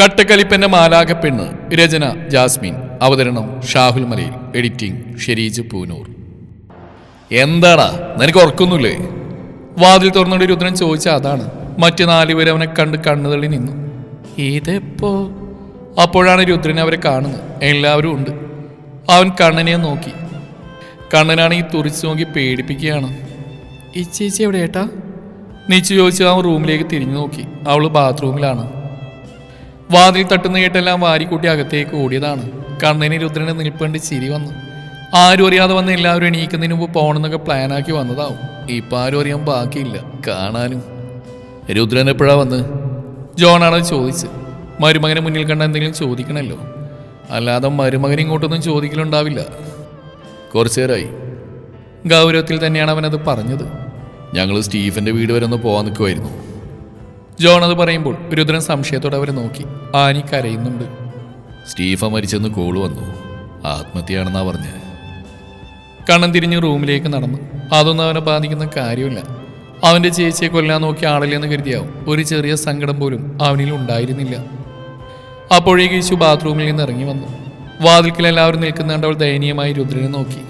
കട്ടക്കലിപ്പന്റെ മാലാകപ്പെണ്ണ് രചന Jasmine. അവതരണം Shahul Malayil. Editing Shereej Poonoor. എന്താടാ? നിനക്ക് ഉറക്കൊന്നുമില്ലേ? വാതിൽ തുറന്നുകൊണ്ട് രുദ്രൻ ചോദിച്ച അതാണ്. മറ്റു നാലുപേരെ അവനെ കണ്ട് കണ്ണു തള്ളി നിന്നു. ഇതെപ്പോ? അപ്പോഴാണ് രുദ്രൻ അവരെ കാണുന്നത്. എല്ലാവരും ഉണ്ട്. അവൻ കണ്ണനെ നോക്കി. കണ്ണനാണെങ്കിൽ തുറിച്ചു നോക്കി പേടിപ്പിക്കുകയാണ്. ഈ ചേച്ചി എവിടെ ഏട്ടാ? നീച്ചു ചോദിച്ചു അവൻ റൂമിലേക്ക് തിരിഞ്ഞു നോക്കി. അവൾ ബാത്റൂമിലാണ്. വാതിൽ തട്ടുന്ന കേട്ടെല്ലാം വാരിക്കൂട്ടി അകത്തേക്ക് ഓടിയതാണ്. കണ്ണന് രുദ്രനെ നിൽപ്പേണ്ടി ചിരി വന്നു. ആരും അറിയാതെ വന്ന് എല്ലാവരും എണീക്കുന്നതിന് മുമ്പ് പോകണമെന്നൊക്കെ പ്ലാനാക്കി വന്നതാവും. ഇപ്പം ആരും അറിയാൻ ബാക്കിയില്ല. കാണാനും. രുദ്രൻ എപ്പോഴാ വന്ന്? ജോണാണ് ചോദിച്ച്. മരുമകനെ മുന്നിൽ കണ്ട എന്തെങ്കിലും ചോദിക്കണമല്ലോ അല്ലാതെ മരുമകൻ ഇങ്ങോട്ടൊന്നും ചോദിക്കലുണ്ടാവില്ല. കുറച്ചു നേരമായി ഗൗരവത്തിൽ തന്നെയാണ് അവനത് പറഞ്ഞത്. ഞങ്ങൾ സ്റ്റീഫന്റെ വീട് വരെ ഒന്ന് പോകാൻ നിൽക്കുമായിരുന്നു ജോൺ അത് പറയുമ്പോൾ രുദ്രൻ സംശയത്തോടെ അവരെ നോക്കി. ആനി കരയുന്നുണ്ട്. സ്റ്റീഫ മരിച്ചെന്ന് കോൾ വന്നു. ആത്മഹത്യയാണെന്നാ പറഞ്ഞ്. കണ്ണൻ തിരിഞ്ഞ് റൂമിലേക്ക് നടന്നു. അതൊന്നും അവനെ ബാധിക്കുന്ന കാര്യമില്ല. അവന്റെ ചേച്ചിയെ കൊല്ലാൻ നോക്കി ആളില്ലെന്ന് കരുതിയാവും. ഒരു ചെറിയ സങ്കടം പോലും അവനിൽ ഉണ്ടായിരുന്നില്ല. അപ്പോഴേക്ക് യേശു ബാത്റൂമിൽ നിന്ന് ഇറങ്ങി വന്നു. വാതിൽക്കൽ എല്ലാവരും നിൽക്കുന്നുണ്ട് അവൾ ദയനീയമായി രുദ്രനെ നോക്കി.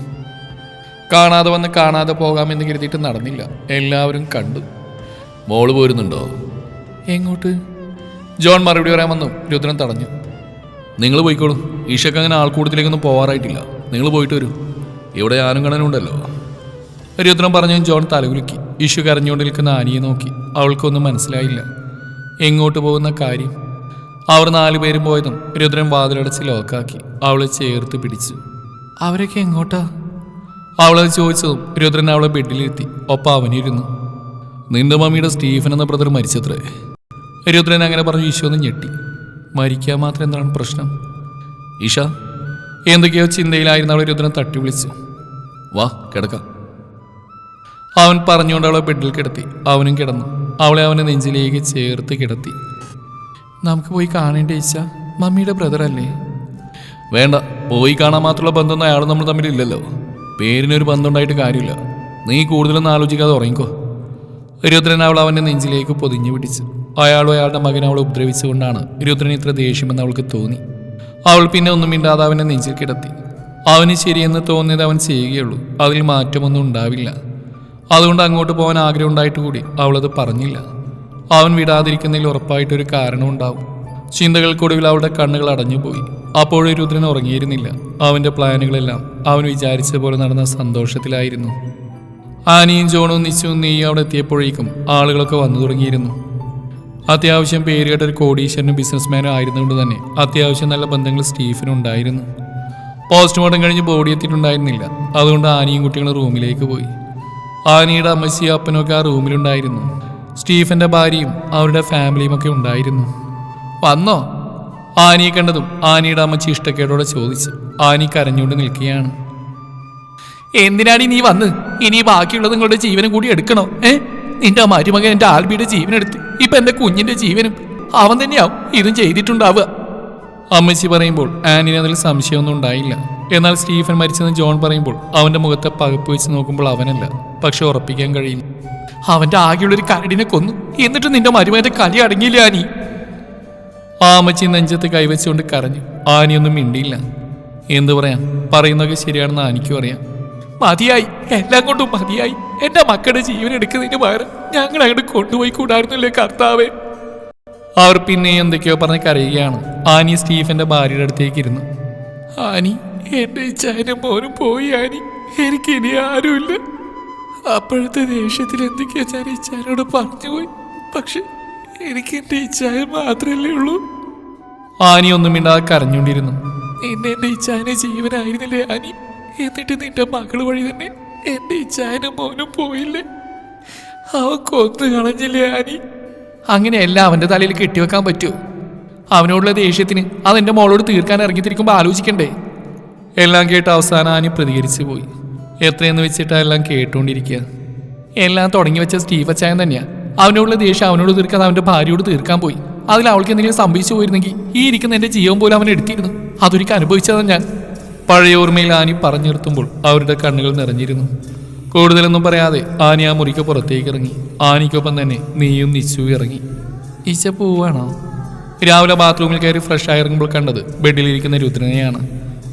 കാണാതെ വന്ന് കാണാതെ പോകാമെന്ന് കരുതിയിട്ട് നടന്നില്ല. എല്ലാവരും കണ്ടു. മോൾ പോരുന്നുണ്ടോ? എങ്ങോട്ട്? ജോൺ മറുപടി പറയാൻ വന്നു. രുദ്രൻ തടഞ്ഞു. നിങ്ങൾ പോയിക്കോളൂ. ഈശക്ക് അങ്ങനെ ആൾക്കൂട്ടത്തിലേക്കൊന്നും പോവാറായിട്ടില്ല. നിങ്ങൾ പോയിട്ട് വരൂ. ഇവിടെ ആനും കണനുണ്ടല്ലോ. രുദ്രൻ പറഞ്ഞു ജോൺ തലകുലുക്കി. ഈശു കരഞ്ഞുകൊണ്ട് നിൽക്കുന്ന ആനിയെ നോക്കി. അവൾക്കൊന്നും മനസ്സിലായില്ല. എങ്ങോട്ട് പോകുന്ന കാര്യം? അവർ നാലുപേരും പോയതും രുദ്രൻ വാതിലടച്ച് ലോക്കാക്കി. അവളെ ചേർത്ത് പിടിച്ചു. അവരൊക്കെ എങ്ങോട്ടാ? അവളത് ചോദിച്ചതും രുദ്രൻ അവളെ ബെഡിലിരുത്തി ഒപ്പം അവനിരുന്നു. നിന്റെ മമ്മിയുടെ സ്റ്റീഫൻ എന്ന ബ്രദർ മരിച്ചത്രേ. രുദ്രൻ അങ്ങനെ പറഞ്ഞു ഈശോ ഒന്ന് ഞെട്ടി. മരിക്കാൻ മാത്രം എന്താണ് പ്രശ്നം? ഈഷ എന്തൊക്കെയോ ചിന്തയിലായിരുന്ന അവളെ രുദ്രൻ തട്ടി വിളിച്ചു. വാ കിടക്കാം. അവൻ പറഞ്ഞുകൊണ്ട് അവളെ ബെഡിൽ കിടത്തി. അവനും കിടന്നു. അവളെ അവനെ നെഞ്ചിലേക്ക് ചേർത്ത് കിടത്തി. നമുക്ക് പോയി കാണേണ്ട ഈശ. മമ്മിയുടെ ബ്രദറല്ലേ വേണ്ട. പോയി കാണാൻ മാത്രമുള്ള ബന്ധമൊന്നും അയാൾ നമ്മൾ തമ്മിലില്ലല്ലോ. പേരിനൊരു ബന്ധമുണ്ടായിട്ട് കാര്യമില്ല. നീ കൂടുതലൊന്നും ആലോചിക്കാതെ ഉറങ്ങിക്കോ. രുദ്രൻ അവൾ അവന്റെ നെഞ്ചിലേക്ക് പൊതിഞ്ഞു പിടിച്ചു. അയാളും അയാളുടെ മകൻ അവളെ ഉപദ്രവിച്ചുകൊണ്ടാണ് രുദ്രൻ ഇത്ര ദേഷ്യമെന്ന് അവൾക്ക് തോന്നി. അവൾ പിന്നെ ഒന്നും മിണ്ടാതെ അവനെ നെഞ്ചിൽ കിടത്തി. അവന് ശരിയെന്ന് തോന്നിയത് അവൻ ചെയ്യുകയുള്ളൂ. അതിൽ മാറ്റമൊന്നും ഉണ്ടാവില്ല. അതുകൊണ്ട് അങ്ങോട്ട് പോകാൻ ആഗ്രഹം ഉണ്ടായിട്ട് കൂടി അവളത് പറഞ്ഞില്ല. അവൻ വിടാതിരിക്കുന്നതിൽ ഉറപ്പായിട്ടൊരു കാരണമുണ്ടാവും ചിന്തകൾക്കൊടുവിൽ അവളുടെ കണ്ണുകൾ അടഞ്ഞുപോയി. അപ്പോഴും രുദ്രൻ ഉറങ്ങിയിരുന്നില്ല. അവന്റെ പ്ലാനുകളെല്ലാം അവൻ വിചാരിച്ച പോലെ നടന്ന സന്തോഷത്തിലായിരുന്നു. ആനിയും ജോണും നിശ്ചയവും നീയും അവിടെ എത്തിയപ്പോഴേക്കും ആളുകളൊക്കെ വന്നു തുടങ്ങിയിരുന്നു. അത്യാവശ്യം പേരുകേട്ട ഒരു കോടീശ്വരനും ബിസിനസ്മാനും ആയിരുന്നുകൊണ്ട് തന്നെ അത്യാവശ്യം നല്ല ബന്ധങ്ങൾ സ്റ്റീഫനും ഉണ്ടായിരുന്നു. പോസ്റ്റ്മോർട്ടം കഴിഞ്ഞ് ബോഡി എത്തിയിട്ടുണ്ടായിരുന്നില്ല. അതുകൊണ്ട് ആനിയും കുട്ടികളും റൂമിലേക്ക് പോയി. ആനിയുടെ അമ്മച്ചിയും അപ്പനൊക്കെ ആ റൂമിലുണ്ടായിരുന്നു. സ്റ്റീഫന്റെ ഭാര്യയും അവരുടെ ഫാമിലിയും ഒക്കെ ഉണ്ടായിരുന്നു. വന്നോ? ആനിയെ കണ്ടതും ആനിയുടെ അമ്മച്ചി ഇഷ്ടക്കേടോടെ ചോദിച്ചു. ആനി കരഞ്ഞുകൊണ്ട് നിൽക്കുകയാണ്. എന്തിനാണ് നീ വന്ന്? ഇനി ബാക്കിയുള്ളത് നിങ്ങളുടെ ജീവനും കൂടി എടുക്കണോ? ഏ? നിന്റെ മരുമകൻ എന്റെ ആൽബിയുടെ ജീവനെടുത്തു ഇപ്പൊ എന്റെ കുഞ്ഞിന്റെ ജീവനും അവൻ തന്നെയാവും ഇതും ചെയ്തിട്ടുണ്ടാവുക. അമ്മച്ചി പറയുമ്പോൾ ആനിന് അതിൽ സംശയമൊന്നും ഉണ്ടായില്ല. എന്നാൽ സ്റ്റീഫൻ മരിച്ചെന്ന് ജോൺ പറയുമ്പോൾ അവന്റെ മുഖത്തെ പകപ്പ് വെച്ച് നോക്കുമ്പോൾ അവനല്ല. പക്ഷെ ഉറപ്പിക്കാൻ കഴിയും. അവന്റെ ആകെയുള്ളൊരു കരടിനെ കൊന്നു. എന്നിട്ട് നിന്റെ മരുമകന്റെ കലി അടങ്ങിയില്ല ആനി ആ അമ്മച്ചി നെഞ്ചത്ത് കൈവച്ചുകൊണ്ട് കരഞ്ഞു. ആനിയൊന്നും മിണ്ടിയില്ല. എന്തു പറയാം? പറയുന്നതൊക്കെ ശരിയാണെന്ന് ആനിക്കും അറിയാം. മതിയായി. എല്ലാം കൊണ്ടും മതിയായി. എന്റെ മക്കളുടെ ജീവൻ എടുക്കുന്നതിന് പകരം ഞങ്ങൾ അങ്ങോട്ട് കൊണ്ടുപോയി കൂടായിരുന്നല്ലേ കർത്താവേ? അവർ പിന്നെ എന്തൊക്കെയോ പറഞ്ഞ് കരയുകയാണ്. ആനി സ്റ്റീഫന്റെ ഭാര്യയുടെ അടുത്തേക്ക് ഇരുന്നു. ആനി എന്റെ ഇച്ചാനും മോനും പോയി ആനി. എനിക്ക് ഇനി ആരുമില്ല. അപ്പോഴത്തെ ദേഷ്യത്തിൽ എന്തൊക്കെയോ ഞാൻ ഇച്ചാനോട് പറഞ്ഞുപോയി പക്ഷെ എനിക്ക് എന്റെ ഇച്ഛായ മാത്രമല്ലേ ഉള്ളൂ. ആനി ഒന്നും മിണ്ടാതെ കരഞ്ഞുകൊണ്ടിരുന്നു. നിന്നെ എന്റെ ഇച്ചാനെ ജീവനായിരുന്നില്ലേ ആനി? എന്നിട്ട് നിന്റെ മകൾ വഴി തന്നെ എന്റെ ഇച്ഛാനും മോനും പോയില്ലേ? അവൻ കൊന്നു കളഞ്ഞില്ലേ ആനി? അങ്ങനെയല്ല അവന്റെ തലയിൽ കെട്ടിവെക്കാൻ പറ്റുമോ അവനോടുള്ള ദേഷ്യത്തിന് അതെന്റെ മോളോട് തീർക്കാൻ ഇറങ്ങിത്തിരിക്കുമ്പോൾ ആലോചിക്കണ്ടേ? എല്ലാം കേട്ട് അവസാനം ആനി പ്രതികരിച്ചു പോയി. എത്രയെന്ന് വെച്ചിട്ടാ എല്ലാം കേട്ടുകൊണ്ടിരിക്കുക എല്ലാം തുടങ്ങി വെച്ച സ്റ്റീവ് അച്ചായൻ തന്നെയാ. അവനോടുള്ള ദേഷ്യം അവനോട് തീർക്കാൻ അവന്റെ ഭാര്യയോട് തീർക്കാൻ പോയി. അതിൽ അവൾക്ക് എന്തെങ്കിലും സംഭവിച്ചു പോയിരുന്നെങ്കിൽ ഈ ഇരിക്കുന്ന എന്റെ ജീവൻ പോലും അവൻ എടുത്തിരുന്നു. അതൊരിക്കൽ അനുഭവിച്ചതാണ് ഞാൻ. പഴയ ഓർമ്മയിൽ ആനി പറഞ്ഞു നിർത്തുമ്പോൾ അവരുടെ കണ്ണുകൾ നിറഞ്ഞിരുന്നു. കൂടുതലൊന്നും പറയാതെ ആനി ആ മുറിക്ക് പുറത്തേക്ക് ഇറങ്ങി. ആനിക്കൊപ്പം തന്നെ നീയും നിശ്ചു ഇറങ്ങി. ഈച്ച പോവാണോ? രാവിലെ ബാത്റൂമിൽ കയറി ഫ്രഷ് ആയി ഇറങ്ങുമ്പോൾ കണ്ടത് ബെഡിലിരിക്കുന്ന രുദ്രനെയാണ്.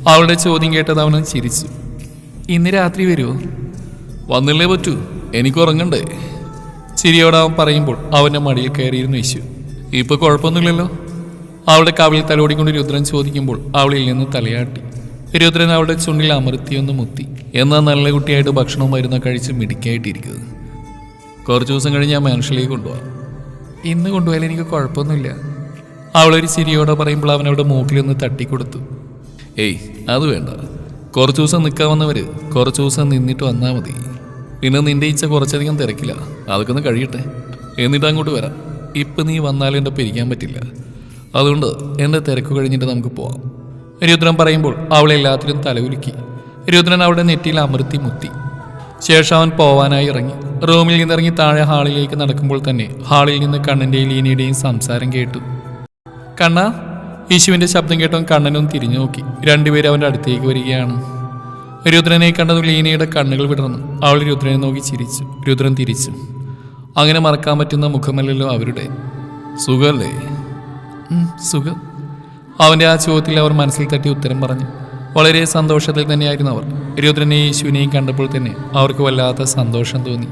അവളുടെ ചോദ്യം കേട്ടത് അവന് ചിരിച്ചു. ഇന്ന് രാത്രി വരുമോ വന്നില്ലേ പറ്റൂ. എനിക്ക് ഉറങ്ങണ്ടേ. ചിരിയോടെ അവൻ പറയുമ്പോൾ അവന്റെ മടിയിൽ കയറിയിരുന്നു യേശു. ഇപ്പോൾ കുഴപ്പമൊന്നുമില്ലല്ലോ. അവളുടെ കവിളിൽ തലോടിക്കൊണ്ട് രുദ്രൻ ചോദിക്കുമ്പോൾ അവളിൽ നിന്ന് തലയാട്ടി. രുദ്രൻ അവളുടെ ചുണ്ടിൽ അമർത്തിയൊന്ന് മുത്തി. എന്നാൽ നല്ല കുട്ടിയായിട്ട് ഭക്ഷണവും മരുന്ന് കഴിച്ച് മിടിക്കായിട്ടിരിക്കുന്നത് കുറച്ച് ദിവസം കഴിഞ്ഞ് ഞാൻ മനുഷ്യലേക്ക് കൊണ്ടുപോകാം ഇന്ന് കൊണ്ടുപോയാൽ എനിക്ക് കുഴപ്പമൊന്നുമില്ല. അവളൊരു ചിരിയോടെ പറയുമ്പോൾ അവൻ അവിടെ മൂക്കിലൊന്ന് തട്ടിക്കൊടുത്തു. ഏയ് അത് വേണ്ട. കുറച്ച് ദിവസം നിൽക്കാവുന്നവര് കുറച്ച് ദിവസം നിന്നിട്ട് വന്നാൽ മതി. പിന്നെ നിന്റെ ഇച്ഛ കുറച്ചധികം തിരക്കില്ല. അതൊക്കെ ഒന്ന് കഴിയട്ടെ. എന്നിട്ട് അങ്ങോട്ട് വരാം. ഇപ്പം നീ വന്നാലും എന്റെ പിരിക്കാൻ പറ്റില്ല. അതുകൊണ്ട് എന്റെ തിരക്ക് കഴിഞ്ഞിട്ട് നമുക്ക് പോവാം. രുദ്രൻ പറയുമ്പോൾ അവൾ എല്ലാത്തിലും തലകുലുക്കി. രുദ്രൻ അവളുടെ നെറ്റിയിൽ അമൃത്തി മുത്തി. ശേഷം അവൻ പോവാനായി ഇറങ്ങി. റൂമിൽ നിന്നിറങ്ങി താഴെ ഹാളിലേക്ക് നടക്കുമ്പോൾ തന്നെ ഹാളിൽ നിന്ന് കണ്ണന്റെയും ലീനയുടെയും സംസാരം കേട്ടു. കണ്ണ യേശുവിന്റെ ശബ്ദം കേട്ടവൻ കണ്ണനും തിരിഞ്ഞു നോക്കി. രണ്ടുപേരും അവന്റെ അടുത്തേക്ക് വരികയാണ്. രുദ്രനെ കണ്ടതും ലീനയുടെ കണ്ണുകൾ വിടർന്നു. അവൾ രുദ്രനെ നോക്കി ചിരിച്ചു. രുദ്രൻ തിരിച്ചു. അങ്ങനെ മറക്കാൻ പറ്റുന്ന മുഖമല്ലല്ലോ അവരുടെ. സുഖല്ലേ? സുഖം. അവന്റെ ആ ചോദ്യത്തിൽ അവർ മനസ്സിൽ തട്ടി ഉത്തരം പറഞ്ഞു. വളരെ സന്തോഷത്തിൽ തന്നെയായിരുന്നു അവർ. രുദ്രനെയും യേശുവിനെയും കണ്ടപ്പോൾ തന്നെ അവർക്ക് വല്ലാത്ത സന്തോഷം തോന്നി.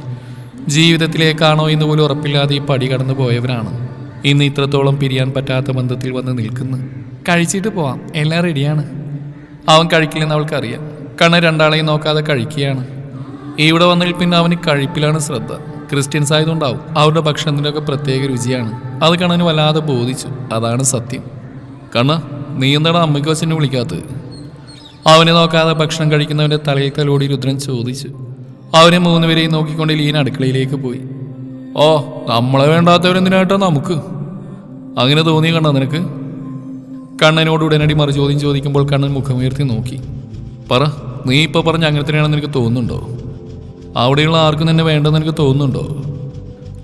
ജീവിതത്തിലേക്കാണോ എന്ന് പോലും ഉറപ്പില്ലാതെ ഈ പടി കടന്നു പോയവരാണ്. ഇന്ന് ഇത്രത്തോളം പിരിയാൻ പറ്റാത്ത ബന്ധത്തിൽ വന്ന് നിൽക്കുന്നു. കഴിച്ചിട്ട് പോവാം. എല്ലാം റെഡിയാണ്. അവൻ കഴിക്കില്ലെന്ന് അവൾക്കറിയാം. കണ്ണ് രണ്ടാളെയും നോക്കാതെ കഴിക്കുകയാണ്. ഇവിടെ വന്നതിൽ പിന്നെ അവന് കഴിപ്പിലാണ് ശ്രദ്ധ. ക്രിസ്ത്യൻസ് ആയതുകൊണ്ടാവും അവരുടെ ഭക്ഷണത്തിനൊക്കെ പ്രത്യേക രുചിയാണ്. അത് കണ്ണന് വല്ലാതെ ബോധിച്ചു. അതാണ് സത്യം. കണ്ണ നീ എന്താണ് അമ്മയ്ക്ക് വച്ചെന്നെ വിളിക്കാത്തത് അവനെ നോക്കാതെ ഭക്ഷണം കഴിക്കുന്നവന്റെ തലയിൽ തലോടി രുദ്രൻ ചോദിച്ചു. അവനെ മൂന്നുപേരെയും നോക്കിക്കൊണ്ട് ലീന അടുക്കളയിലേക്ക് പോയി. ഓ നമ്മളെ വേണ്ടാത്തവരെന്തിനായിട്ടാ നമുക്ക്? അങ്ങനെ തോന്നി കണ്ണ നിനക്ക്? കണ്ണനോട് ഉടനടി മറു ചോദ്യം ചോദിക്കുമ്പോൾ കണ്ണൻ മുഖമുയർത്തി നോക്കി. പറ നീ ഇപ്പൊ പറഞ്ഞ അങ്ങനെ തന്നെയാണെന്ന് എനിക്ക് തോന്നുന്നുണ്ടോ? അവിടെയുള്ള ആർക്കും തന്നെ വേണ്ടെന്ന് എനിക്ക് തോന്നുന്നുണ്ടോ?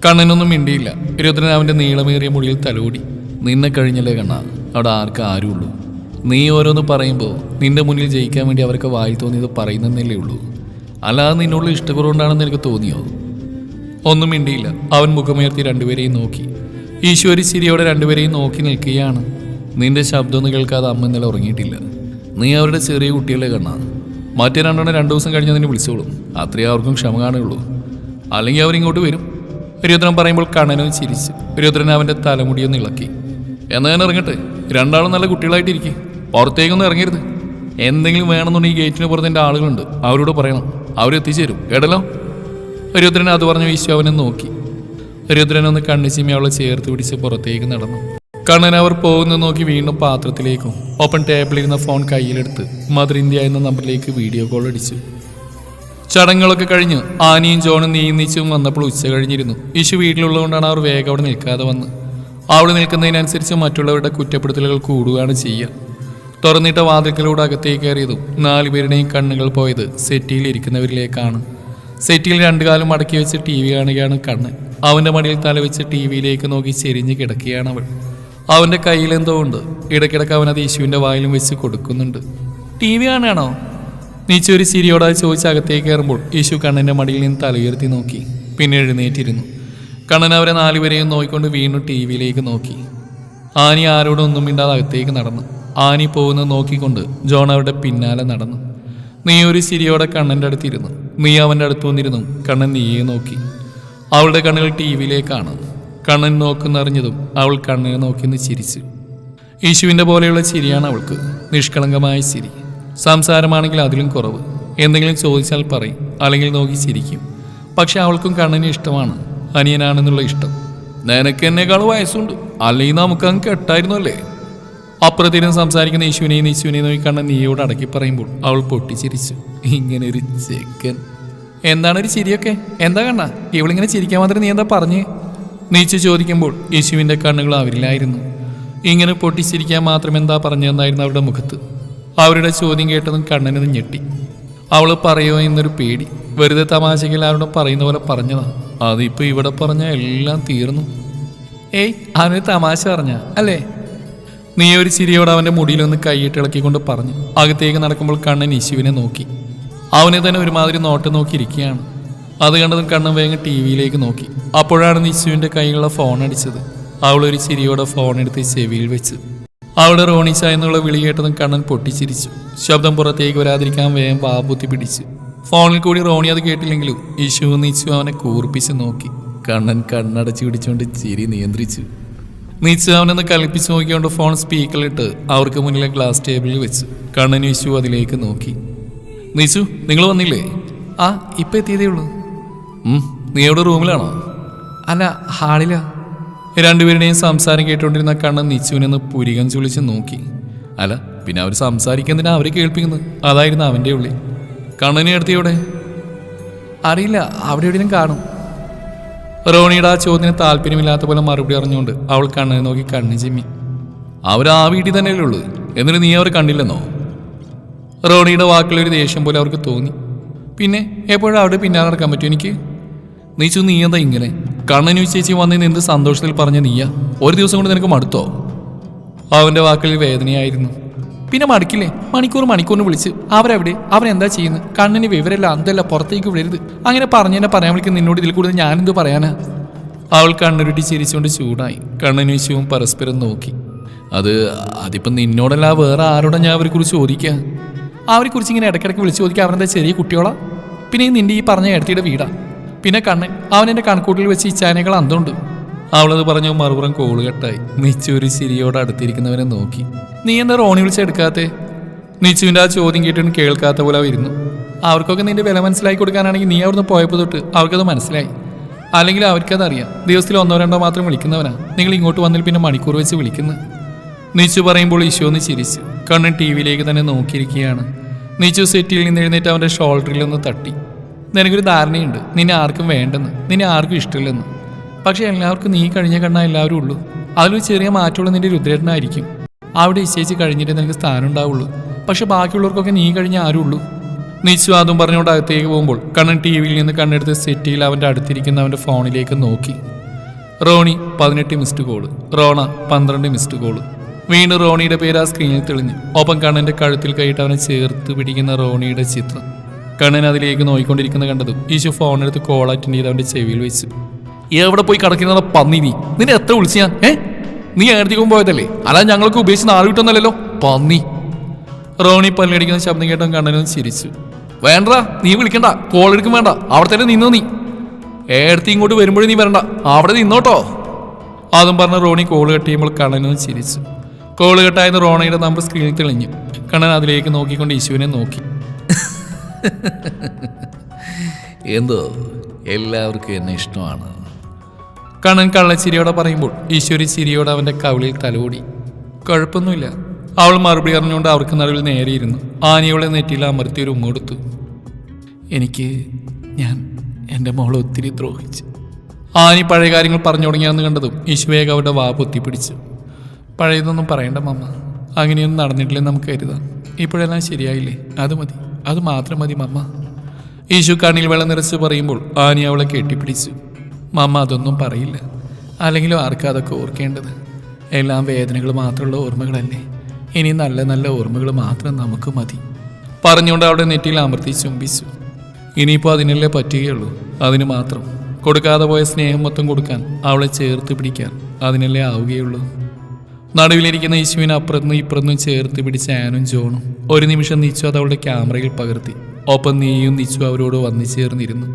കണ്ണനൊന്നും മിണ്ടിയില്ല. രുദ്രൻ അവന്റെ നീളമേറിയ മുടിയിൽ തലോടി. നിന്നെ കഴിഞ്ഞല്ലേ കണ്ണ? അവിടെ ആർക്കും ആരുള്ളൂ നീ ഓരോന്ന് പറയുമ്പോൾ നിന്റെ മുന്നിൽ ജയിക്കാൻ വേണ്ടി അവർക്ക് വായി തോന്നിയത് പറയുന്നതല്ലേ ഉള്ളൂ. അല്ലാതെ നിന്നോട് ഇഷ്ടക്കുറവുണ്ടാണെന്ന് എനിക്ക് തോന്നിയോ? ഒന്നും മിണ്ടിയില്ല. അവൻ മുഖമുയർത്തി രണ്ടുപേരെയും നോക്കി. ഈശ്വരി ചിരിയോടെ രണ്ടുപേരെയും നോക്കി നിൽക്കുകയാണ്. നിന്റെ ശബ്ദമൊന്നും കേൾക്കാതെ അമ്മ ഇന്നലെ ഉറങ്ങിയിട്ടില്ല. നീ അവരുടെ ചെറിയ കുട്ടികളെ കണ്ണാ മറ്റേ രണ്ടെണ്ണം രണ്ടു ദിവസം കഴിഞ്ഞ് നിന്നെ വിളിച്ചോളും. അത്രേ അവർക്കും ക്ഷമ കാണുകയുള്ളൂ. അല്ലെങ്കിൽ അവരിങ്ങോട്ട് വരും. രുദ്രൻ പറയുമ്പോൾ കണ്ണനും ചിരിച്ചു രുദ്രൻ അവന്റെ തലമുടിയൊന്ന് ഇളക്കി. എന്നാൽ ഇറങ്ങട്ടെ? രണ്ടാളും നല്ല കുട്ടികളായിട്ടിരിക്കും. പുറത്തേക്കൊന്നും ഇറങ്ങരുത്. എന്തെങ്കിലും വേണമെന്നുണ്ടെങ്കിൽ ഗേറ്റിന് പുറത്ത് എന്റെ ആളുകളുണ്ട്. അവരോട് പറയണം. അവരെത്തിച്ചേരും. കേട്ടല്ലോ? രുദ്രൻ അത് പറഞ്ഞ വിശ്വ അവനെ നോക്കി. രുദ്രൻ ഒന്ന് കണ്ണിച്ചിമ്മി അവളെ ചേർത്ത് പിടിച്ച് പുറത്തേക്ക് നടന്നു. കണ്ണൻ അവർ പോകുന്നത് നോക്കി വീണ്ടും പാത്രത്തിലേക്കും ഓപ്പൺ ടേബിളിൽ ടേബിളിരുന്ന ഫോൺ കയ്യിലെടുത്ത് മദർ ഇന്ത്യ എന്ന നമ്പറിലേക്ക് വീഡിയോ കോൾ അടിച്ചു. ചടങ്ങുകളൊക്കെ കഴിഞ്ഞ് ആനിയും ജോണും നീന്തിച്ചും വന്നപ്പോൾ ഉച്ച കഴിഞ്ഞിരുന്നു. ഈശു വീട്ടിലുള്ളതുകൊണ്ടാണ് അവർ വേഗം അവിടെ നിൽക്കാതെ വന്ന് അവിടെ നിൽക്കുന്നതിനനുസരിച്ച് മറ്റുള്ളവരുടെ കുറ്റപ്പെടുത്തലുകൾ കൂടുകയാണ് ചെയ്യുക. തുറന്നിട്ട വാതിൽക്കലൂടെ അകത്തേക്ക് കയറിയതും നാലുപേരുടെയും കണ്ണുകൾ പോയത് സെറ്റിയിൽ ഇരിക്കുന്നവരിലേക്കാണ്. സെറ്റിയിൽ രണ്ടു കാലം മടക്കി വെച്ച് ടി വി കാണുകയാണ് കണ്ണ്. അവന്റെ മടിയിൽ തലവെച്ച് ടി വിയിലേക്ക് നോക്കി ചെരിഞ്ഞ് കിടക്കുകയാണ് അവൾ. അവന്റെ കയ്യിൽ എന്തോ ഉണ്ട്. ഇടയ്ക്കിടയ്ക്ക് അവൻ അത് യേശുവിന്റെ വായിലും വെച്ച് കൊടുക്കുന്നുണ്ട്. T V കാണുകയാണോ? നീച്ചൊരു ചിരിയോടായി ചിരിയോടെ ചോദിച്ച് അകത്തേക്ക് കയറുമ്പോൾ യേശു കണ്ണന്റെ മടിയിൽ നിന്ന് തലയുയർത്തി നോക്കി. പിന്നെ എഴുന്നേറ്റിരുന്നു. കണ്ണൻ അവരെ നാലുപേരെയും നോക്കിക്കൊണ്ട് വീണ്ടും ടി വിയിലേക്ക് നോക്കി. ആനി ആരോടും ഒന്നും മിണ്ടാതെ അകത്തേക്ക് നടന്നു. ആനി പോകുന്നത് നോക്കിക്കൊണ്ട് ജോൺ അവരുടെ പിന്നാലെ നടന്നു. നീ ഒരു ചിരിയോടെ കണ്ണന്റെ അടുത്തിരുന്നു നീ അവന്റെ അടുത്ത് വന്നിരുന്നു. കണ്ണൻ നീയെ നോക്കി. അവളുടെ കണ്ണുകൾ ടി വിയിലേക്കാണ്. കണ്ണൻ നോക്കുന്നറിഞ്ഞതും അവൾ കണ്ണിനെ നോക്കിന്ന് ചിരിച്ചു. യേശുവിന്റെ പോലെയുള്ള ചിരിയാണ് അവൾക്ക്. നിഷ്കളങ്കമായ ചിരി. സംസാരമാണെങ്കിൽ അതിലും കുറവ്. എന്തെങ്കിലും ചോദിച്ചാൽ പറയും. അല്ലെങ്കിൽ നോക്കി ചിരിക്കും. പക്ഷെ അവൾക്കും കണ്ണന് ഇഷ്ടമാണ്. അനിയനാണെന്നുള്ള ഇഷ്ടം. നിനക്ക് എന്നേക്കാൾ വയസ്സുണ്ട്. അല്ലെങ്കിൽ നമുക്ക് അങ്ങ് കെട്ടായിരുന്നു അല്ലേ സംസാരിക്കുന്ന യേശുവിനെയും യേശുവിനെയും നോക്കി കണ്ണ നീയോട് അടക്കി പറയുമ്പോൾ അവൾ പൊട്ടിച്ചിരിച്ചു. ഇങ്ങനെ ഒരു ചെക്കൻ. എന്താണ് ഒരു ചിരിയൊക്കെ? എന്താ കണ്ണ? ഇവളിങ്ങനെ ചിരിക്കാൻ മാത്രം നീ എന്താ പറഞ്ഞേ? നീച്ചു ചോദിക്കുമ്പോൾ യേശുവിന്റെ കണ്ണുകൾ അവരിലായിരുന്നു. ഇങ്ങനെ പൊട്ടിച്ചിരിക്കാൻ മാത്രം എന്താ പറഞ്ഞതെന്നായിരുന്നു അവരുടെ മുഖത്ത്. അവരുടെ ചോദ്യം കേട്ടതും കണ്ണനത് ഞെട്ടി. അവൾ പറയുമോ എന്നൊരു പേടി. വെറുതെ തമാശയ്ക്ക് എല്ലാവരോടും പറയുന്ന പോലെ പറഞ്ഞതാ. അതിപ്പോ ഇവിടെ പറഞ്ഞ എല്ലാം തീർന്നു. ഏയ് അവനൊരു തമാശ പറഞ്ഞ അല്ലേ? നീ ഒരു ചിരിയോട് അവന്റെ മുടിയിലൊന്ന് കൈയിട്ട് ഇളക്കിക്കൊണ്ട് പറഞ്ഞു. അകത്തേക്ക് നടക്കുമ്പോൾ കണ്ണൻ ഇശുവിനെ നോക്കി. അവനെ തന്നെ ഒരുമാതിരി നോട്ടം നോക്കിയിരിക്കുകയാണ് അത് കണ്ടതും കണ്ണൻ വേഗം ടി വിയിലേക്ക് നോക്കി. അപ്പോഴാണ് നിശുവിന്റെ കയ്യിലുള്ള ഫോൺ അടിച്ചത്. അവളൊരു ചിരിയോടെ ഫോൺ എടുത്ത് ചെവിയിൽ വെച്ചു. അവളുടെ റോണിച്ച എന്നുള്ള വിളി കേട്ടതും കണ്ണൻ പൊട്ടിച്ചിരിച്ചു. ശബ്ദം പുറത്തേക്ക് വരാതിരിക്കാൻ വേഗം വാബുത്തി പിടിച്ചു. ഫോണിൽ കൂടി റോണി അത് കേട്ടില്ലെങ്കിലും ഇഷു നീച്ചു അവനെ കൂർപ്പിച്ച് നോക്കി. കണ്ണൻ കണ്ണടച്ചു പിടിച്ചുകൊണ്ട് ചിരി നിയന്ത്രിച്ചു. നീച്ചു അവനൊന്ന് കളിപ്പിച്ച് നോക്കിക്കൊണ്ട് ഫോൺ സ്പീക്കറിലിട്ട് അവർക്ക് മുന്നിലെ ഗ്ലാസ് ടേബിളിൽ വെച്ചു കണ്ണൻ ഇഷു അതിലേക്ക് നോക്കി. നീച്ചു നിങ്ങൾ വന്നില്ലേ? ആ ഇപ്പം എത്തിയതേ ഉള്ളൂ. നീ എവിടെ റൂമിലാണോ? അല്ല ഹാളിലാ. രണ്ടുപേരുടെയും സംസാരം കേട്ടുകൊണ്ടിരുന്ന കണ്ണൻ നിച്ചുവിനെന്ന് പുരികം ചുളിച്ച് നോക്കി. അല്ല പിന്നെ അവർ സംസാരിക്കുന്നതിനാ അവരെ കേൾപ്പിക്കുന്നത്? അതായിരുന്നു അവന്റെ ഉള്ളിൽ കണ്ണനെ എടുത്തിയോടെ അറിയില്ല അവിടെ എവിടെയും കാണും. റോണിയുടെ ആ ചോദ്യത്തിന് താല്പര്യമില്ലാത്ത പോലെ മറുപടി അറിഞ്ഞുകൊണ്ട് അവൾ കണ്ണനെ നോക്കി കണ്ണു ചിമ്മി. അവർ ആ വീട്ടിൽ തന്നെയല്ലേ ഉള്ളൂ? എന്നിട്ട് നീ അവർ കണ്ടില്ലെന്നോ? റോണിയുടെ വാക്കിലൊരു ദേഷ്യം പോലെ അവർക്ക് തോന്നി. പിന്നെ എപ്പോഴും അവിടെ പിന്നാലെ നടക്കാൻ പറ്റും എനിക്ക്? നീച്ചു നീ എന്താ ഇങ്ങനെ? കണ്ണനു ചേച്ചി വന്നതിന് എന്ത് സന്തോഷത്തിൽ പറഞ്ഞ നീയ? ഒരു ദിവസം കൊണ്ട് നിനക്ക് മടുത്തോ? അവന്റെ വാക്കുകളിൽ വേദനയായിരുന്നു. പിന്നെ മടുക്കില്ലേ? മണിക്കൂർ മണിക്കൂറിന് വിളിച്ച് അവരെവിടെ? അവരെന്താ ചെയ്യുന്നത് കണ്ണിന് വിവരമില്ല അന്തല്ല പുറത്തേക്ക് വിടരുത്. അങ്ങനെ പറഞ്ഞു തന്നെ പറയാൻ വിളിക്കുന്ന നിന്നോട് ഇതിൽ കൂടുതൽ ഞാനെന്ത് പറയാനാ? അവൾ കണ്ണുരുട്ടി ചിരിച്ചുകൊണ്ട് ചൂടായി. കണ്ണനും വിശുവും പരസ്പരം നോക്കി. അത് അതിപ്പം നിന്നോടല്ല വേറെ ആരോടാ ഞാൻ അവരെ കുറിച്ച് ചോദിക്കുക അവരെ കുറിച്ച് ഇങ്ങനെ ഇടയ്ക്കിടയ്ക്ക് വിളിച്ച് ചോദിക്കുക അവരെന്താ ചെറിയ കുട്ടിയോളാ പിന്നെ നിന്റെ ഈ പറഞ്ഞ ഇടത്തിയുടെ വീടാ? പിന്നെ കണ്ണൻ അവൻ എന്റെ കണക്കൂട്ടിൽ വെച്ച് ഇച്ചാനകൾ അന്തുണ്ട് അവളത് പറഞ്ഞു മറുപുറം കോൾ കെട്ടായി. നിച്ചു ഒരു ചിരിയോട് അടുത്തിരിക്കുന്നവനെ നോക്കി. നീ എന്താ റോണി വിളിച്ചെടുക്കാത്തെ നിച്ചുവിന്റെ ആ ചോദ്യം കേട്ടിട്ട് കേൾക്കാത്ത പോലെ വരുന്നു അവർക്കൊക്കെ നിന്റെ വില മനസ്സിലാക്കി കൊടുക്കാനാണെങ്കിൽ നീ അവിടുന്ന് പോയപ്പോൾ തൊട്ട് അവർക്കത് മനസ്സിലായി. അല്ലെങ്കിൽ അവർക്കത് അറിയാം ദിവസത്തിൽ ഒന്നോ രണ്ടോ മാത്രം വിളിക്കുന്നവനാ. നിങ്ങൾ ഇങ്ങോട്ട് വന്നിൽ പിന്നെ മണിക്കൂർ വെച്ച് വിളിക്കുന്നു. നീച്ചു പറയുമ്പോൾ ഈശോ ഒന്ന് ചിരിച്ചു. കണ്ണൻ ടി വിയിലേക്ക് തന്നെ നോക്കിയിരിക്കുകയാണ്. നീച്ചു സെറ്റിൽ നിന്ന് എഴുന്നേറ്റ് അവന്റെ ഷോൾഡറിൽ ഒന്ന് തട്ടി. നിനക്കൊരു ധാരണയുണ്ട്. നിന്നെ ആർക്കും വേണ്ടെന്ന്. നിന്നെ ആർക്കും ഇഷ്ടമില്ലെന്ന്. പക്ഷെ എല്ലാവർക്കും നീ കഴിഞ്ഞ കണ്ണാ എല്ലാവരും ഉള്ളൂ. അതിലൊരു ചെറിയ മാറ്റമുള്ള നിന്റെ രുദ്രേട്ടനായിരിക്കും. അവിടെ ഇച്ചേച്ച് കഴിഞ്ഞിട്ട് നിനക്ക് സ്ഥാനം ഉണ്ടാവുള്ളൂ. പക്ഷെ ബാക്കിയുള്ളവർക്കൊക്കെ നീ കഴിഞ്ഞ ആരും ഉള്ളൂ. നിശ്ചു അതും പറഞ്ഞുകൊണ്ട് അകത്തേക്ക് പോകുമ്പോൾ കണ്ണൻ ടി വിയിൽ നിന്ന് കണ്ണെടുത്ത് സെറ്റിയിൽ അവന്റെ അടുത്തിരിക്കുന്ന അവന്റെ ഫോണിലേക്ക് നോക്കി. റോണി പതിനെട്ട് മിസ്ഡ് കോൾ റോണ പന്ത്രണ്ട് മിസ്ഡ് കോൾ വീണ്ടും റോണിയുടെ പേര് ആ സ്ക്രീനിൽ തെളിഞ്ഞു. ഒപ്പം കണ്ണന്റെ കഴുത്തിൽ കൈയിട്ട് അവനെ ചേർത്ത് പിടിക്കുന്ന റോണിയുടെ ചിത്രം. കണ്ണൻ അതിലേക്ക് നോയിക്കൊണ്ടിരിക്കുന്ന കണ്ടത് ഈശു ഫോൺ എടുത്ത് കോൾ അറ്റൻഡ് ചെയ്ത് അവന്റെ ചെവിയിൽ വെച്ചു. എവിടെ പോയി കിടക്കുന്ന പന്നി നീ? നിന്നെ എത്ര വിളിച്ചു ഞാൻ? ഏ? നീ ഏടത്തേക്കും പോയതല്ലേ? അല്ല ഞങ്ങൾക്ക് ഉപേക്ഷിച്ച് നാളെ വിട്ടൊന്നല്ലോ പന്നി. റോണി പല്ലടിക്കുന്ന ശബ്ദം കേട്ടോ കണ്ണനും ചിരിച്ചു. വേണ്ട നീ വിളിക്കണ്ട. കോൾ എടുക്കും വേണ്ട. അവിടെ തന്നെ നിന്നോ നീ. ഏടത്തി ഇങ്ങോട്ട് വരുമ്പോഴും നീ വരണ്ട. അവിടെ നിന്നോട്ടോ. അതും പറഞ്ഞ റോണി കോൾ കട്ട് ചെയ്യുമ്പോൾ കണ്ണനും ചിരിച്ചു. കോൾ കട്ടായെന്ന് റോണയുടെ നമ്പർ സ്ക്രീനിൽ തെളിഞ്ഞു. കണ്ണൻ അതിലേക്ക് നോക്കിക്കൊണ്ട് യേശുവിനെ നോക്കി. എന്തോ? എല്ലാവർക്കും എന്നെ ഇഷ്ടമാണ്. കണ്ണൻ കള്ളച്ചിരിയോടെ പറയുമ്പോൾ ഈശ്വരി ചിരിയോടെ അവന്റെ കവിളിൽ തലോടി. കുഴപ്പമൊന്നുമില്ല. അവൾ മറുപടി അറിഞ്ഞുകൊണ്ട് അവർക്ക് നടുവിൽ നേരെയിരുന്നു ആനിയോളെ നെറ്റിയിൽ അമർത്തി ഒരു ഉമ്മെടുത്തു എനിക്ക് ഞാൻ എന്റെ മോളെ ഒത്തിരി ദ്രോഹിച്ചു. ആനി പഴയ കാര്യങ്ങൾ പറഞ്ഞു തുടങ്ങിയാന്ന് കണ്ടതും ഈശ്വേഗ അവരുടെ വാ പൊത്തിപ്പിടിച്ചു. പഴയതൊന്നും പറയണ്ട മമ്മ. അങ്ങനെയൊന്നും നടന്നിട്ടില്ലെന്ന് നമുക്ക് കരുതാം. ഇപ്പോഴെല്ലാം ശരിയായില്ലേ? അത് മതി. അത് മാത്രം മതി മമ്മ. ഈശു കണ്ണിൽ വെള്ളം നിറച്ച് പറയുമ്പോൾ ആനി അവളെ കെട്ടിപ്പിടിച്ചു. മമ്മ അതൊന്നും പറയില്ല. അല്ലെങ്കിലും ആർക്കാ അതൊക്കെ ഓർക്കേണ്ടത്? എല്ലാം വേദനകൾ മാത്രമുള്ള ഓർമ്മകളല്ലേ? ഇനി നല്ല നല്ല ഓർമ്മകൾ മാത്രം നമുക്ക് മതി. പറഞ്ഞുകൊണ്ട് അവിടെ നെറ്റിയിൽ അമർത്തി ചുംബിച്ചു. ഇനിയിപ്പോൾ അതിനല്ലേ പറ്റുകയുള്ളൂ. അതിന് മാത്രം. കൊടുക്കാതെ പോയ സ്നേഹം മൊത്തം കൊടുക്കാൻ അവളെ ചേർത്ത് പിടിക്കാൻ അതിനല്ലേ ആവുകയുള്ളൂ. നടുവിലിരിക്കുന്ന യേശുവിനെ അപ്പുറത്തുനിന്ന് ഇപ്പുറത്തുനിന്ന് ചേർത്ത് പിടിച്ച ആനും ജോണും ഒരു നിമിഷം നിച്ചു അത് അവളുടെ ക്യാമറയിൽ പകർത്തി. ഒപ്പം നീയും നിച്ചു അവരോട് വന്നു ചേർന്നിരുന്നു.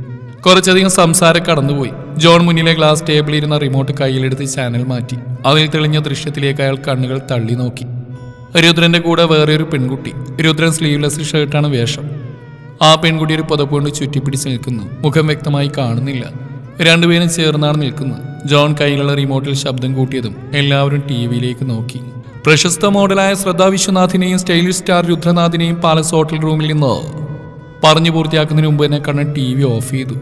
കുറച്ചധികം സംസാരം കടന്നുപോയി. ജോൺ മുന്നിലെ ഗ്ലാസ് ടേബിളിൽ ഇരുന്ന റിമോട്ട് കയ്യിലെടുത്ത് ചാനൽ മാറ്റി. അതിൽ തെളിഞ്ഞ ദൃശ്യത്തിലേക്ക് അയാൾ കണ്ണുകൾ തള്ളി നോക്കി. രുദ്രന്റെ കൂടെ വേറെ ഒരു പെൺകുട്ടി. രുദ്രൻ സ്ലീവ്ലെസ് ഷർട്ടാണ് വേഷം. ആ പെൺകുട്ടി ഒരു പുതപ്പുകൊണ്ട് ചുറ്റിപ്പിടിച്ച് നിൽക്കുന്നു. മുഖം വ്യക്തമായി കാണുന്നില്ല. രണ്ടുപേരും ചേർന്നാണ് നിൽക്കുന്നത്. ജോൺ കയ്യിലുള്ള റിമോട്ടിൽ ശബ്ദം കൂട്ടിയതും എല്ലാവരും ടി വിയിലേക്ക് നോക്കി. പ്രശസ്ത മോഡലായ ശ്രദ്ധാ വിശ്വനാഥിനെയും സ്റ്റൈലിഷ് സ്റ്റാർ രുദ്രനാഥിനെയും പാലസ് ഹോട്ടൽ റൂമിൽ നിന്ന് പറഞ്ഞു പൂർത്തിയാക്കുന്നതിന് മുമ്പ് തന്നെ കണ്ണൻ ടി വി ഓഫ് ചെയ്തു.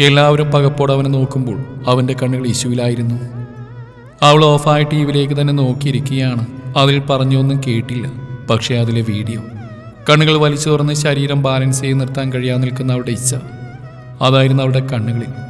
എല്ലാവരും പകപ്പോടെ അവനെ നോക്കുമ്പോൾ അവന്റെ കണ്ണുകൾ ഇശുവിലായിരുന്നു അവൾ ഓഫായ ടി വിയിലേക്ക് തന്നെ നോക്കിയിരിക്കുകയാണ്. അതിൽ പറഞ്ഞൊന്നും കേട്ടില്ല പക്ഷേ അതിലെ വീഡിയോ. കണ്ണുകൾ വലിച്ചു തുറന്ന് ശരീരം ബാലൻസ് ചെയ്ത് നിർത്താൻ കഴിയാതെ നിൽക്കുന്ന അവളുടെ ഇച്ഛ. അതായിരുന്നു അവളുടെ കണ്ണുകളിൽ.